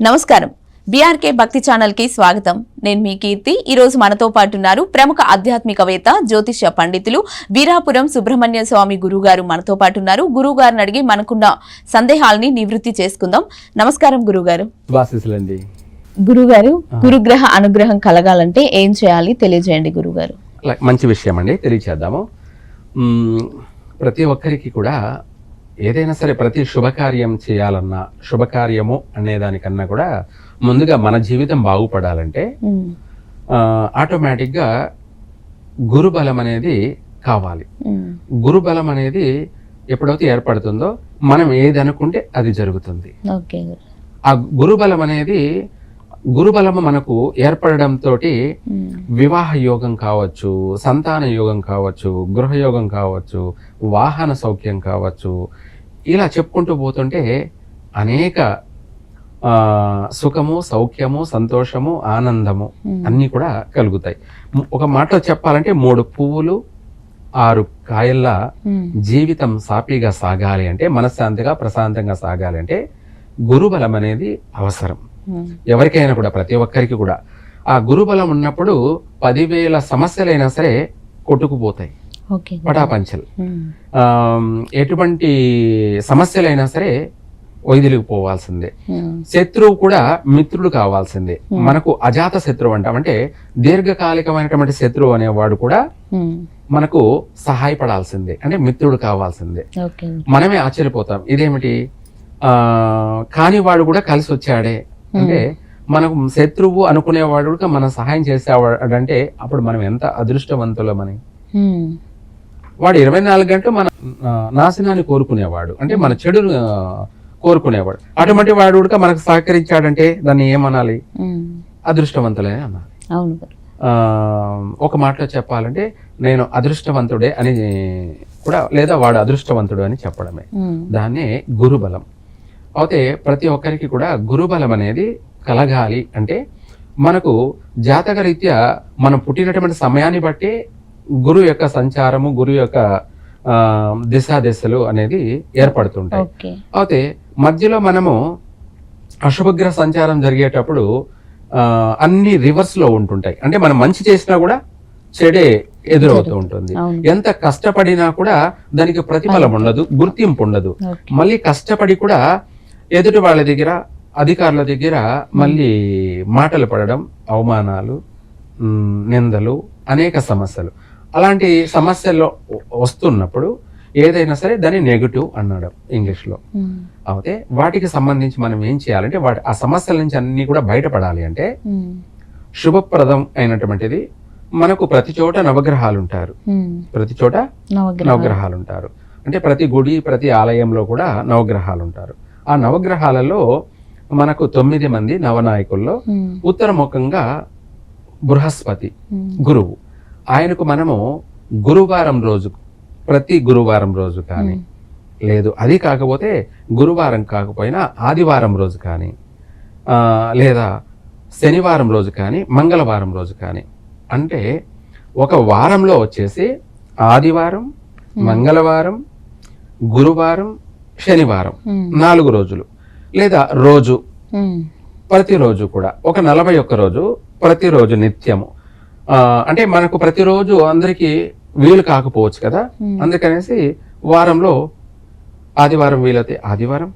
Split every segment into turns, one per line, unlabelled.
నమస్కారం. బీఆర్కే భక్తి ఛానల్కి స్వాగతం. నేను మీ కీర్తి. ఈ రోజు మనతో పాటు ఉన్నారు ప్రముఖ ఆధ్యాత్మికవేత్త జ్యోతిష్య పండితులు వీరాపురం సుబ్రహ్మణ్య స్వామి గురువు గారు మనతో పాటు ఉన్నారు గురువు గారిని అడిగి మనకున్న సందేహాలని నివృత్తి చేసుకుందాం. నమస్కారం గురుగారు. గురుగారు గురుగ్రహ అనుగ్రహం కలగాలంటే ఏం చేయాలి? తెలియజేయండి గురుగారు.
మంచి విషయం అండి తెలియచేద్దాము ప్రతి ఒక్కరికి కూడా ఏదైనా సరే ప్రతి శుభకార్యం చేయాలన్నా శుభకార్యము అనే దానికన్నా కూడా ముందుగా మన జీవితం బాగుపడాలంటే ఆటోమేటిక్గా గురుబలం అనేది కావాలి. గురుబలం అనేది ఎప్పుడైతే ఏర్పడుతుందో మనం ఏది అనుకుంటే అది జరుగుతుంది. ఆ గురుబలం అనేది గురుబలము మనకు ఏర్పడడంతో వివాహ యోగం కావచ్చు సంతాన యోగం కావచ్చు గృహయోగం కావచ్చు వాహన సౌఖ్యం కావచ్చు. ఇలా చెప్పుకుంటూ పోతుంటే అనేక సుఖము సౌఖ్యము సంతోషము ఆనందము అన్నీ కూడా కలుగుతాయి. ఒక మాటలో చెప్పాలంటే మూడు పువ్వులు ఆరు కాయల్లా జీవితం సాఫీగా సాగాలి అంటే మనశ్శాంతిగా ప్రశాంతంగా సాగాలి అంటే గురుబలం అనేది అవసరం. ఎవరికైనా కూడా ప్రతి ఒక్కరికి కూడా. ఆ గురుబలం ఉన్నప్పుడు పదివేల సమస్యలైనా సరే కొట్టుకుపోతాయి. పటాపంచలు. ఆమ్, ఎటువంటి సమస్యలైనా సరే వైదొలిగిపోవాల్సిందే
ఉమ్,
శత్రువు కూడా మిత్రుడు కావాల్సిందే. మనకు అజాత శత్రువు అంటాం. అంటే దీర్ఘకాలికమైనటువంటి శత్రువు అనేవాడు కూడా మనకు సహాయపడాల్సిందే. అంటే మిత్రుడు కావాల్సిందే. మనమే ఆశ్చర్యపోతాం. ఇదేమిటి? ఆ కానివాడు కూడా కలిసి వచ్చాడే అంటే మనకు శత్రువు అనుకునేవాడు మన సహాయం చేసేవాడంటే అప్పుడు మనం ఎంత అదృష్టవంతులమని. వాడు ఇరవై నాలుగు గంటలు మన నాశనాన్ని కోరుకునేవాడు. అంటే మన చెడును ఆ, కోరుకునేవాడు. అటువంటి వాడు కూడా మనకు సహకరించాడంటే దాన్ని ఏమనాలి? అదృష్టవంతులే అనాలి ఒక మాటలో చెప్పాలంటే నేను అదృష్టవంతుడే అని కూడా లేదా వాడు అదృష్టవంతుడు అని చెప్పడమే. దాన్నే గురుబలం. అయితే ప్రతి ఒక్కరికి కూడా గురుబలం అనేది కలగాలి. అంటే మనకు జాతకరీత్యా మనం పుట్టినటువంటి సమయాన్ని బట్టి గురు యొక్క సంచారము గురు యొక్క ఆ, దిశా దిశలు అనేది ఏర్పడుతుంటాయి. అయితే మధ్యలో మనము అశుభగ్రహ సంచారం జరిగేటప్పుడు ఆ, అన్ని రివర్స్లో ఉంటుంటాయి. అంటే మనం మంచి చేసినా కూడా చెడే ఎదురవుతూ ఉంటుంది. ఎంత కష్టపడినా కూడా దానికి ప్రతిఫలం ఉండదు గుర్తింపు ఉండదు. మళ్ళీ కష్టపడి కూడా ఎదుటి వాళ్ళ దగ్గర అధికారుల దగ్గర మళ్ళీ మాటలు పడడం అవమానాలు నిందలు అనేక సమస్యలు. అలాంటి సమస్యల్లో వస్తున్నప్పుడు ఏదైనా సరే దాన్ని నెగటివ్ అన్నాడు ఇంగ్లీష్లో. అయితే వాటికి సంబంధించి మనం ఏం చేయాలంటే వాటి ఆ సమస్యల నుంచి అన్ని కూడా బయటపడాలి అంటే శుభప్రదం అయినటువంటిది మనకు ప్రతి చోట నవగ్రహాలు ఉంటారు ప్రతి చోట
నవగ్రహాలు.
ఉంటారు అంటే ప్రతి గుడి ప్రతి ఆలయంలో కూడా నవగ్రహాలు ఉంటారు ఆ నవగ్రహాలలో మనకు తొమ్మిది మంది నవనాయకుల్లో
ఉమ్,
ఉత్తరముఖంగా బృహస్పతి
ఉమ్,
గురువు. ఆయనకు మనము గురువారం రోజు ప్రతి గురువారం రోజు కానీ
ఉమ్,
లేదు అది కాకపోతే గురువారం కాకపోయినా ఆదివారం రోజు కానీ లేదా శనివారం రోజు కానీ మంగళవారం రోజు కానీ అంటే ఒక వారంలో వచ్చేసి ఆదివారం మంగళవారం గురువారం శనివారం. నాలుగు రోజులు. లేదా రోజు. ప్రతిరోజు కూడా. ఒక నలభై ఒక్క రోజు ప్రతిరోజు నిత్యము. అంటే మనకు ప్రతిరోజు అందరికీ వీలు కాకపోవచ్చు కదా? అందుకనేసి వారంలో ఆదివారం వీలైతే ఆదివారం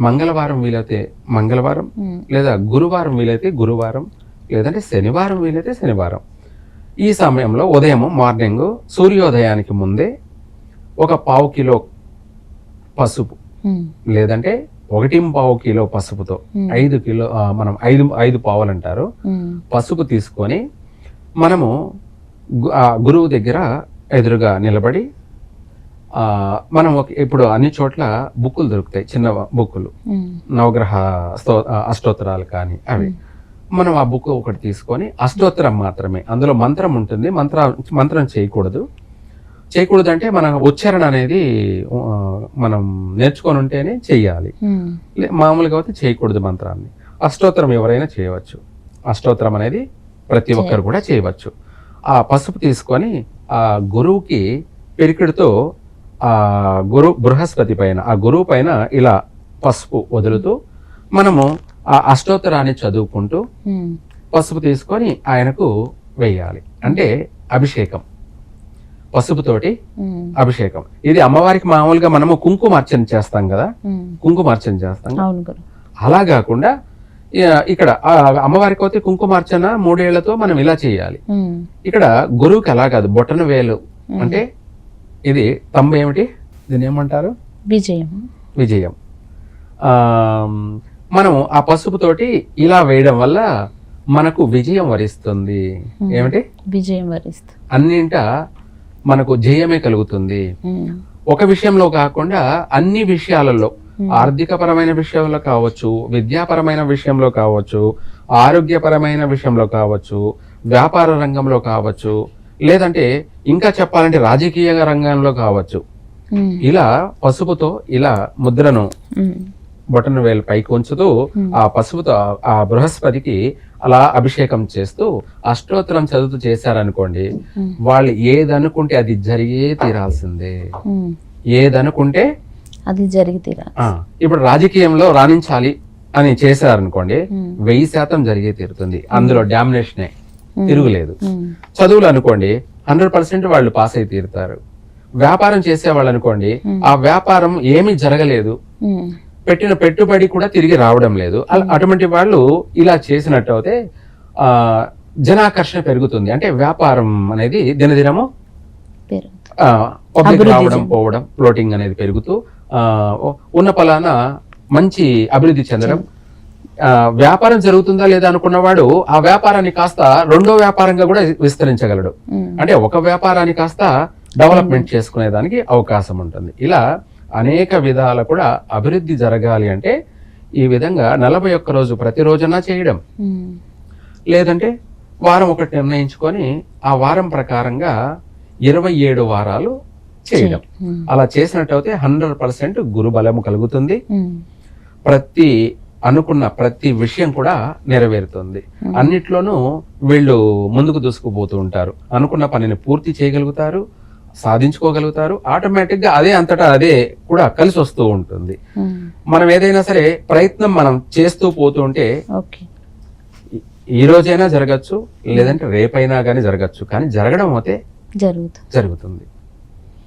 మంగళవారం వీలైతే మంగళవారం లేదా గురువారం వీలైతే గురువారం లేదంటే శనివారం వీలైతే శనివారం. ఈ సమయంలో ఉదయం మార్నింగ్ సూర్యోదయానికి ముందే ఒక పావు కిలో పసుపు. లేదంటే ఒకటి పావు కిలో పసుపుతో. ఐదు కిలో మనం ఐదు ఐదు పావులు అంటారు పసుపు తీసుకొని మనము గురువు దగ్గర ఎదురుగా నిలబడి ఆ, మనం ఒక- ఇప్పుడు అన్ని చోట్ల బుక్కులు దొరుకుతాయి చిన్న బుక్కులు. నవగ్రహ స్తో అష్టోత్తరాలు కానీ అవి. మనం ఆ బుక్ ఒకటి తీసుకొని అష్టోత్తరం మాత్రమే అందులో మంత్రం ఉంటుంది మంత్ర మంత్రం చేయకూడదు. చేయకూడదు అంటే మన ఉచ్చారణ అనేది మనం నేర్చుకొని ఉంటేనే చెయ్యాలి.
ఉమ్,
లే- మామూలుగా అయితే చేయకూడదు మంత్రాన్ని. అష్టోత్తరం ఎవరైనా చేయవచ్చు. అష్టోత్తరం అనేది ప్రతి ఒక్కరు కూడా చేయవచ్చు. ఆ పసుపు తీసుకొని ఆ గురువుకి పెరికిడితో ఆ గురు బృహస్పతి పైన ఆ గురువు పైన ఇలా పసుపు వదులుతూ మనము ఆ అష్టోత్తరాన్ని చదువుకుంటూ పసుపు తీసుకొని ఆయనకు వేయాలి. అంటే అభిషేకం. పసుపుతోటి అభిషేకం. ఇది అమ్మవారికి మామూలుగా మనము కుంకుమార్చన చేస్తాం కదా?
ఉమ్.
కుంకుమార్చన చేస్తాం. అలా కాకుండా ఇక్కడ అమ్మవారికి అయితే కుంకుమార్చన మూడేళ్ళతో మనం ఇలా చేయాలి. ఇక్కడ గురువుకి అలా కాదు బొటన వేలు. అంటే ఇది తమ్ము ఏమిటి? దీన్ని ఏమంటారు?
విజయం.
విజయం. మనం ఆ పసుపుతోటి ఇలా వేయడం వల్ల మనకు విజయం వరిస్తుంది. ఏమిటి?
విజయం వరిస్తూ
అన్నింట మనకు జయమే కలుగుతుంది.
ఉమ్,
ఒక విషయంలో కాకుండా అన్ని విషయాలలో ఆర్థిక పరమైన విషయంలో కావచ్చు విద్యాపరమైన విషయంలో కావచ్చు ఆరోగ్యపరమైన విషయంలో కావచ్చు వ్యాపార రంగంలో కావచ్చు లేదంటే ఇంకా చెప్పాలంటే రాజకీయ రంగంలో కావచ్చు.
ఉమ్,
ఇలా పసుపుతో ఇలా ముద్రను బొటన వేలు పైకి ఉంచుతూ ఆ పసుపుతో ఆ- బృహస్పతికి అలా అభిషేకం చేస్తూ అష్టోత్తరం చదువుతూ చేశారనుకోండి వాళ్ళు ఏదనుకుంటే అది జరిగే తీరాల్సిందే. ఏదనుకుంటే
అది జరిగి
ఇప్పుడు రాజకీయంలో రాణించాలి అని చేశారనుకోండి వెయ్యి శాతం జరిగే తీరుతుంది. అందులో డామినేషనే తిరుగులేదు. చదువులు అనుకోండి హండ్రెడ్ పర్సెంట్ వాళ్ళు పాస్ అయి తీరుతారు. వ్యాపారం చేసేవాళ్ళు అనుకోండి ఆ వ్యాపారం ఏమీ జరగలేదు. పెట్టిన పెట్టుబడి కూడా తిరిగి రావడం లేదు. అల- అటువంటి వాళ్ళు ఇలా చేసినట్టు అయితే ఆ జనాకర్షణ పెరుగుతుంది. అంటే వ్యాపారం అనేది దినదినము పబ్లిక్ రావడం పోవడం ఫ్లోటింగ్ అనేది పెరుగుతూ ఆ, ఉన్న పలాన మంచి అభివృద్ధి చెందడం. ఆ, వ్యాపారం జరుగుతుందా లేదా అనుకున్నవాడు ఆ వ్యాపారాన్ని కాస్త రెండో వ్యాపారంగా కూడా విస్తరించగలడు. అంటే ఒక వ్యాపారాన్ని కాస్త డెవలప్మెంట్ చేసుకునేదానికి అవకాశం ఉంటుంది. ఇలా అనేక విధాల కూడా అభివృద్ధి జరగాలి అంటే ఈ విధంగా నలభై ఒక్క రోజు ప్రతి రోజున చేయడం. లేదంటే వారం ఒకటి నిర్ణయించుకొని ఆ వారం ప్రకారంగా ఇరవై ఏడు వారాలు చేయడం. అలా చేసినట్టయితే హండ్రెడ్ పర్సెంట్ గురుబలము కలుగుతుంది. ప్రతి అనుకున్న ప్రతి విషయం కూడా నెరవేరుతుంది. అన్నిట్లోనూ వీళ్ళు ముందుకు దూసుకుపోతూ ఉంటారు. అనుకున్న పనిని పూర్తి చేయగలుగుతారు. సాధించుకోగలుగుతారు. ఆటోమేటిక్గా అదే అంతటా అదే కూడా కలిసి వస్తూ ఉంటుంది.
ఉమ్,
మనం ఏదైనా సరే ప్రయత్నం మనం చేస్తూ పోతూ ఉంటే
ఓకే.
ఈ- రోజైనా జరగచ్చు లేదంటే రేపైనా కానీ జరగచ్చు. కానీ జరగడం అయితే జరుగుతుంది.